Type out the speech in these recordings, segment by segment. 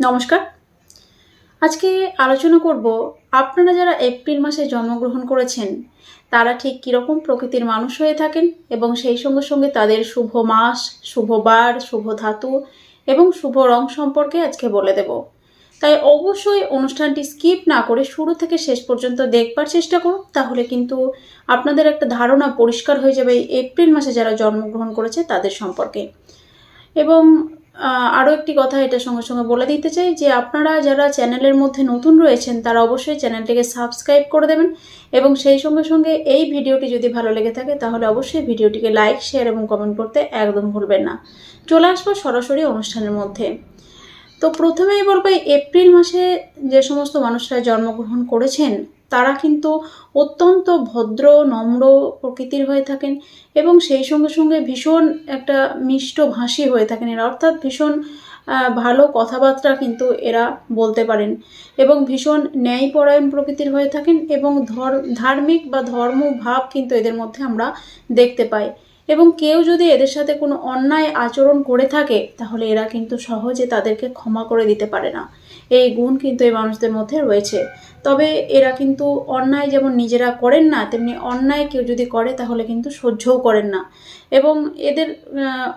নমস্কার। আজকে আলোচনা করব, আপনারা যারা এপ্রিল মাসে জন্মগ্রহণ করেছেন, তারা ঠিক কীরকম প্রকৃতির মানুষ হয়ে থাকেন এবং সেই সঙ্গে সঙ্গে তাদের শুভ মাস, শুভ বার, শুভ ধাতু এবং শুভ রং সম্পর্কে আজকে বলে দেব। তাই অবশ্যই অনুষ্ঠানটি স্কিপ না করে শুরু থেকে শেষ পর্যন্ত দেখবার চেষ্টা করুন, তাহলে কিন্তু আপনাদের একটা ধারণা পরিষ্কার হয়ে যাবে এপ্রিল মাসে যারা জন্মগ্রহণ করেছে তাদের সম্পর্কে। এবং আরও একটি কথা এটার সঙ্গে সঙ্গে বলে দিতে চাই যে আপনারা যারা চ্যানেলের মধ্যে নতুন রয়েছেন, তারা অবশ্যই চ্যানেলটিকে সাবস্ক্রাইব করে দেবেন এবং সেই সঙ্গে সঙ্গে এই ভিডিওটি যদি ভালো লেগে থাকে, তাহলে অবশ্যই ভিডিওটিকে লাইক, শেয়ার এবং কমেন্ট করতে একদম ভুলবেন না। চলে আসব সরাসরি অনুষ্ঠানের মধ্যে। তো প্রথমেই বলব এপ্রিল মাসে যে সমস্ত মানুষরা জন্মগ্রহণ করেছেন তারা কিন্তু অত্যন্ত ভদ্র, নম্র প্রকৃতির হয়ে থাকেন এবং সেই সঙ্গে সঙ্গে ভীষণ একটা মিষ্ট ভাষী হয়ে থাকেন এরা। অর্থাৎ ভীষণ ভালো কথাবার্তা কিন্তু এরা বলতে পারেন এবং ভীষণ ন্যায়পরায়ণ প্রকৃতির হয়ে থাকেন এবং ধর, ধার্মিক বা ধর্ম ভাব কিন্তু এদের মধ্যে আমরা দেখতে পাই। এবং কেউ যদি এদের সাথে কোনো অন্যায় আচরণ করে থাকে, তাহলে এরা কিন্তু সহজে তাদেরকে ক্ষমা করে দিতে পারে না। এই গুণ কিন্তু এই মানুষদের মধ্যে রয়েছে। তবে এরা কিন্তু অন্যায় যেমন নিজেরা করেন না, তেমনি অন্যায় কেউ যদি করে তাহলে কিন্তু সহ্যও করেন না। এবং এদের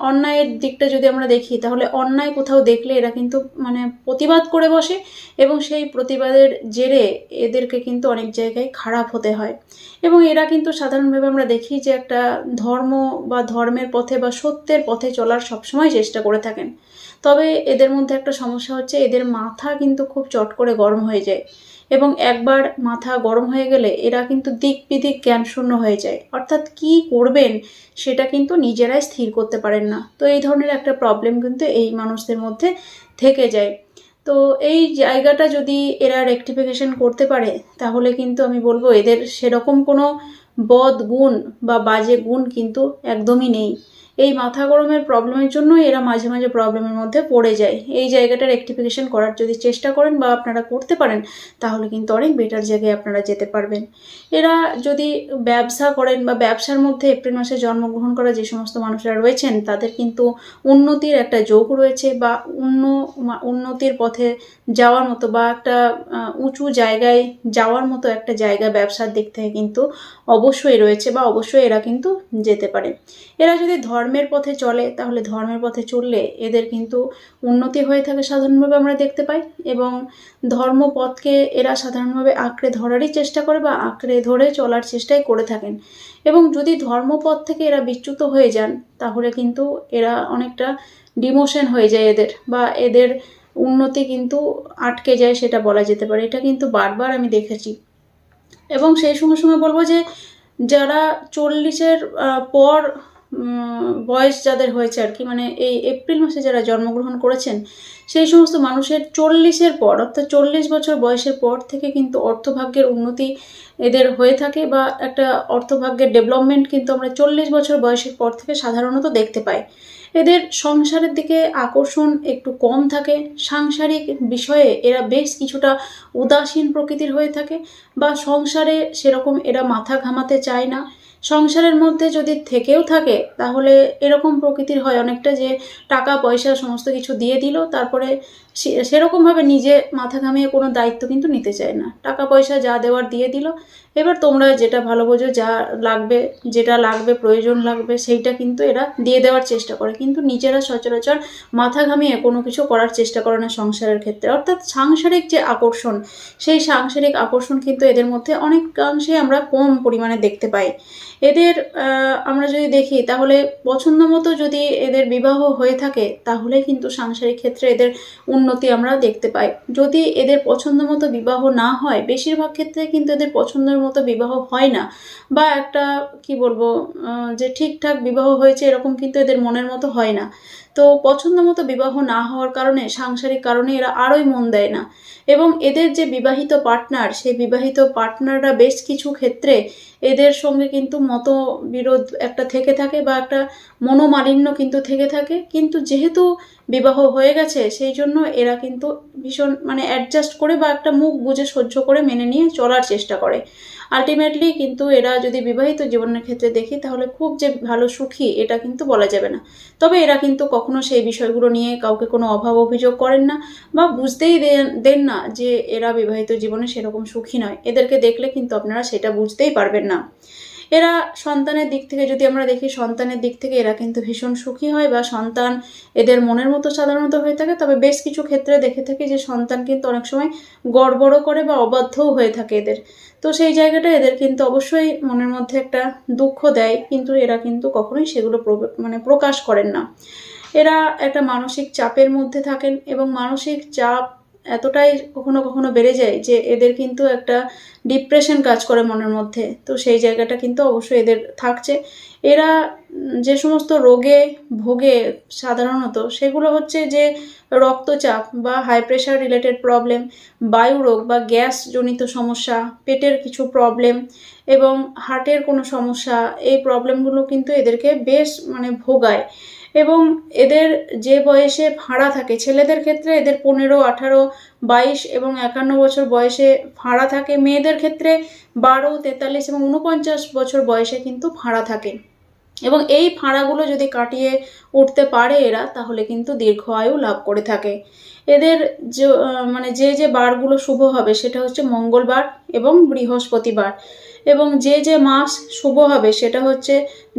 অন্যায়ের দিকটা যদি আমরা দেখি, তাহলে অন্যায় কোথাও দেখলে এরা কিন্তু মানে প্রতিবাদ করে বসে এবং সেই প্রতিবাদের জেরে এদেরকে কিন্তু অনেক জায়গায় খারাপ হতে হয়। এবং এরা কিন্তু সাধারণভাবে আমরা দেখি যে একটা ধর্ম বা ধর্মের পথে বা সত্যের পথে চলার সবসময় চেষ্টা করে থাকেন। তবে এদের মধ্যে একটা সমস্যা হচ্ছে, এদের মাথা কিন্তু খুব চট করে গরম হয়ে যায়। এবং একবার মাথা গরম হয়ে গেলে এরা কিন্তু দিক বিদিক জ্ঞান শূন্য হয়ে যায়। অর্থাৎ কি করবেন সেটা কিন্তু নিজেরাই স্থির করতে পারেন না। তো এই ধরনের একটা প্রবলেম কিন্তু এই মানুষদের মধ্যে থেকে যায়। তো এই জায়গাটা যদি এরা রেকটিফিকেশন করতে পারে, তাহলে কিন্তু আমি বলব এদের সেরকম কোনো বদ গুণ বা বাজে গুণ কিন্তু একদমই নেই। এই মাথা গরমের প্রবলেমের জন্য এরা মাঝে মাঝে প্রবলেমের মধ্যে পড়ে যায়। এই জায়গাটা রেকটিফিকেশন করার যদি চেষ্টা করেন বা আপনারা করতে পারেন, তাহলে কিন্তু অনেক বেটার জায়গায় আপনারা যেতে পারবেন। এরা যদি ব্যবসা করেন বা ব্যবসার মধ্যে এপ্রিল মাসে জন্মগ্রহণ করা যে সমস্ত মানুষরা রয়েছেন, তাদের কিন্তু উন্নতির একটা যোগ রয়েছে বা উন্ন উন্নতির পথে যাওয়ার মতো বা একটা উঁচু জায়গায় যাওয়ার মতো একটা জায়গা ব্যবসার দিক থেকে কিন্তু অবশ্যই রয়েছে বা অবশ্যই এরা কিন্তু যেতে পারে। এরা যদি ধর্মের পথে চলে, তাহলে ধর্মের পথে চললে এদের কিন্তু উন্নতি হয়ে থাকে সাধারণভাবে আমরা দেখতে পাই। এবং ধর্মপথকে এরা সাধারণভাবে আঁকড়ে ধরারই চেষ্টা করে বা আঁকড়ে ধরে চলার চেষ্টাই করে থাকেন। এবং যদি ধর্মপথ থেকে এরা বিচ্যুত হয়ে যান, তাহলে কিন্তু এরা অনেকটা ডিমোশন হয়ে যায় এদের বা এদের উন্নতি কিন্তু আটকে যায় সেটা বলা যেতে পারে। এটা কিন্তু বারবার আমি দেখেছি। এবং সেই সঙ্গে সঙ্গে বলব যে, যারা চল্লিশের পর বয়স যাদের হয়েছে আর কি মানে এই এপ্রিল মাসে যারা জন্মগ্রহণ করেছেন, সেই সমস্ত মানুষের চল্লিশের পর, অর্থাৎ চল্লিশ বছর বয়সের পর থেকে কিন্তু অর্থভাগ্যের উন্নতি এদের হয়ে থাকে বা একটা অর্থভাগ্যের ডেভেলপমেন্ট কিন্তু আমরা চল্লিশ বছর বয়সের পর থেকে সাধারণত দেখতে পাই। এদের সংসারের দিকে আকর্ষণ একটু কম থাকে, সাংসারিক বিষয়ে এরা বেশ কিছুটা উদাসীন প্রকৃতির হয়ে থাকে বা সংসারে সেরকম এরা মাথা ঘামাতে চায় না। সংসারের মধ্যে যদি থেকেও থাকে, তাহলে এরকম প্রকৃতির হয় অনেকটা যে টাকা, পয়সা, সমস্ত কিছু দিয়ে দিল, তারপরে সেরকমভাবে নিজে মাথা ঘামিয়ে কোনো দায়িত্ব কিন্তু নিতে চায় না। টাকা পয়সা যা দেওয়ার দিয়ে দিল। এবার তোমরা যেটা ভালো বোঝো, যা লাগবে, যেটা লাগবে, প্রয়োজন লাগবে, সেইটা কিন্তু এরা দিয়ে দেওয়ার চেষ্টা করে। কিন্তু নিজেরা সচরাচর মাথা ঘামিয়ে কোনো কিছু করার চেষ্টা করে না সংসারের ক্ষেত্রে। অর্থাৎ সাংসারিক যে আকর্ষণ, সেই সাংসারিক আকর্ষণ কিন্তু এদের মধ্যে অনেকাংশে আমরা কম পরিমাণে দেখতে পাই। এদের আমরা যদি দেখি, তাহলে পছন্দ মতো যদি এদের বিবাহ হয়ে থাকে, তাহলে কিন্তু সাংসারিক ক্ষেত্রে এদের উন্নতি আমরা দেখতে পাই। যদি এদের পছন্দ মতো বিবাহ না হয়, বেশিরভাগ ক্ষেত্রে কিন্তু এদের পছন্দের মতো বিবাহ হয় না। বা একটা, কি বলব যে ঠিকঠাক বিবাহ হয়েছে এরকম কিন্তু এদের মনের মতো হয় না। তো পছন্দ মতো বিবাহ না হওয়ার কারণে, সাংসারিক কারণে এরা আরোই মন দেয় না। এবং এদের যে বিবাহিত পার্টনার, সেই বিবাহিত পার্টনাররা বেশ কিছু ক্ষেত্রে এদের সঙ্গে কিন্তু মতবিরোধ একটা থেকে থাকে বা একটা মনোমালিন্য কিন্তু থেকে থাকে। কিন্তু যেহেতু বিবাহ হয়ে গেছে, সেই জন্য এরা কিন্তু ভীষণ মানে অ্যাডজাস্ট করে বা একটা মুখ বুঝে সহ্য করে মেনে নিয়ে চলার চেষ্টা করে। আলটিমেটলি কিন্তু এরা যদি বিবাহিত জীবনের ক্ষেত্রে দেখি, তাহলে খুব যে ভালো সুখী, এটা কিন্তু বলা যাবে না। তবে এরা কিন্তু কখনো সেই বিষয়গুলো নিয়ে কাউকে কোনো অভাব অভিযোগ করেন না বা বুঝতেই দেন না যে এরা বিবাহিত জীবনে সেরকম সুখী নয়। এদেরকে দেখলে কিন্তু আপনারা সেটা বুঝতেই পারবেন না। এরা সন্তানের দিক থেকে, যদি আমরা দেখি সন্তানের দিক থেকে, এরা কিন্তু ভীষণ সুখী হয় বা সন্তান এদের মনের মতো সাধারণত হয়ে থাকে। তবে বেশ কিছু ক্ষেত্রে দেখে থাকি যে সন্তান কিন্তু অনেক সময় গড়বড় করে বা অবাধ্যও হয়ে থাকে এদের। তো সেই জায়গাটা এদের কিন্তু অবশ্যই মনের মধ্যে একটা দুঃখ দেয়, কিন্তু এরা কিন্তু কখনোই সেগুলো মানে প্রকাশ করেন না। এরা একটা মানসিক চাপের মধ্যে থাকেন এবং মানসিক চাপ এতটাই কখনো কখনো বেড়ে যায় যে এদের কিন্তু একটা ডিপ্রেশন কাজ করে মনের মধ্যে। তো সেই জায়গাটা কিন্তু অবশ্যই এদের থাকছে। এরা যে সমস্ত রোগে ভোগে সাধারণত সেগুলো হচ্ছে যে রক্তচাপ বা হাই প্রেশার রিলেটেড প্রবলেম বায়ু রোগ বা গ্যাস জনিত সমস্যা, পেটের কিছু প্রবলেম এবং হার্টের কোনো সমস্যা, এই প্রবলেমগুলো কিন্তু এদেরকে বেশ মানে ভোগায়। এবং এদের যে বয়সে ফাঁড়া থাকে, ছেলেদের ক্ষেত্রে এদের পনেরো, আঠারো, বাইশ এবং একান্ন বছর বয়সে ফাঁড়া থাকে। মেয়েদের ক্ষেত্রে বারো, তেতাল্লিশ এবং উনপঞ্চাশ বছর বয়সে কিন্তু ফাঁড়া থাকে। এবং এই ফাঁড়াগুলো যদি কাটিয়ে উঠতে পারে এরা, তাহলে কিন্তু দীর্ঘ আয়ু লাভ করে থাকে। এদের যে মানে যে যে বারগুলো শুভ হবে, সেটা হচ্ছে মঙ্গলবার এবং বৃহস্পতিবার। এবং যে যে মাস শুভ হবে সেটা হচ্ছে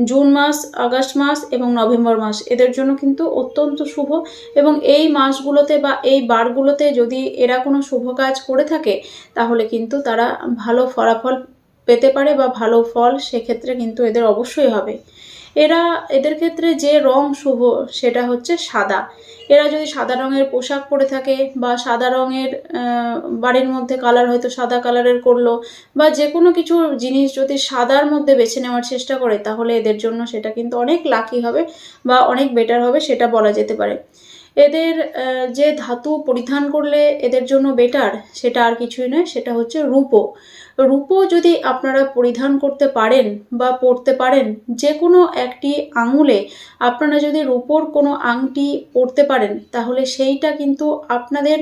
জুন মাস, আগস্ট মাস এবং নভেম্বর মাস। এদের জন্য কিন্তু অত্যন্ত শুভ এবং এই মাসগুলোতে বা এই বারগুলোতে যদি এরা কোনো শুভ কাজ করে থাকে, তাহলে কিন্তু তারা ভালো ফলাফল পেতে পারে বা ভালো ফল সেক্ষেত্রে কিন্তু এদের অবশ্যই হবে। এরা, এদের ক্ষেত্রে যে রং শুভ, সেটা হচ্ছে সাদা। এরা যদি সাদা রঙের পোশাক পরে থাকে বা সাদা রঙের বাড়ির মধ্যে কালার হয়তো সাদা কালারের করল বা যে কোনো কিছু জিনিস যদি সাদার মধ্যে বেছে নেওয়ার চেষ্টা করে, তাহলে এদের জন্য সেটা কিন্তু অনেক লাকি হবে বা অনেক বেটার হবে, সেটা বলা যেতে পারে। এদের যে ধাতু পরিধান করলে এদের জন্য বেটার সেটা আর কিছুই নয়, সেটা হচ্ছে রূপো। রূপো যদি আপনারা পরিধান করতে পারেন বা পরতে পারেন যে কোনো একটি আঙুলে আপনারা যদি রূপোর কোনো আংটি পরতে পারেন, তাহলে সেইটা কিন্তু আপনাদের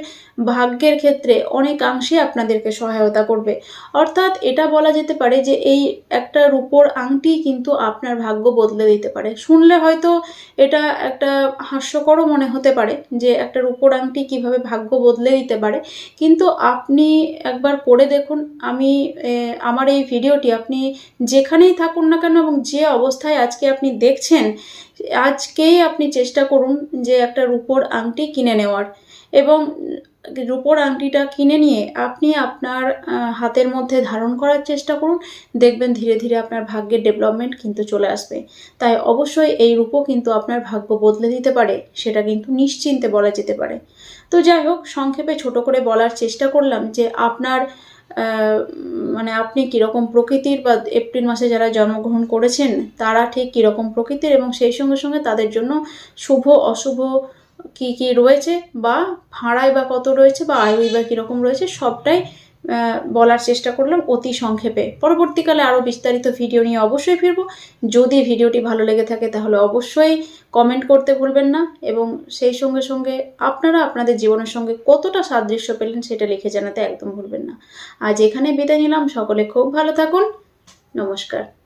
ভাগ্যের ক্ষেত্রে অনেকাংশে আপনাদেরকে সহায়তা করবে। অর্থাৎ এটা বলা যেতে পারে যে এই একটা রূপোর আংটি কিন্তু আপনার ভাগ্য বদলে দিতে পারে। শুনলে হয়তো এটা একটা হাস্যকরও মনে হতে পারে যে একটা রূপোর আংটি কীভাবে ভাগ্য বদলে দিতে পারে। কিন্তু আপনি একবার পড়ে দেখুন, আমি আমার এই ভিডিওটি আপনি যেখানেই থাকুন না কেন এবং যে অবস্থায় আজকে আপনি দেখছেন আজকেই আপনি চেষ্টা করুন যে একটা রূপোর আংটি কিনে নেওয়ার। এবং রূপোর আংটিটা কিনে নিয়ে আপনি আপনার হাতের মধ্যে ধারণ করার চেষ্টা করুন। দেখবেন ধীরে ধীরে আপনার ভাগ্যের ডেভেলপমেন্ট কিন্তু চলে আসবে। তাই অবশ্যই এই রূপও কিন্তু আপনার ভাগ্য বদলে দিতে পারে, সেটা কিন্তু নিশ্চিন্তে বলা যেতে পারে। তো যাই হোক, সংক্ষেপে ছোট করে বলার চেষ্টা করলাম যে আপনার মানে আপনি কীরকম প্রকৃতির বা এপ্রিল মাসে যারা জন্মগ্রহণ করেছেন, তারা ঠিক কীরকম প্রকৃতির এবং সেই সঙ্গে সঙ্গে তাদের জন্য শুভ, অশুভ কি কি রয়েছে বা ভাড়ায় বা কত রয়েছে বা আয়ুই বা কীরকম রয়েছে, সবটাই বলার চেষ্টা করলাম অতি সংক্ষেপে। পরবর্তীকালে আরও বিস্তারিত ভিডিও নিয়ে অবশ্যই ফিরবো। যদি ভিডিওটি ভালো লেগে থাকে তাহলে অবশ্যই কমেন্ট করতে ভুলবেন না এবং সেই সঙ্গে সঙ্গে আপনারা আপনাদের জীবনের সঙ্গে কতটা সাদৃশ্য পেলেন সেটা লিখে জানাতে একদম ভুলবেন না। আজ এখানে বিদায় নিলাম। সকলে খুব ভালো থাকুন। নমস্কার।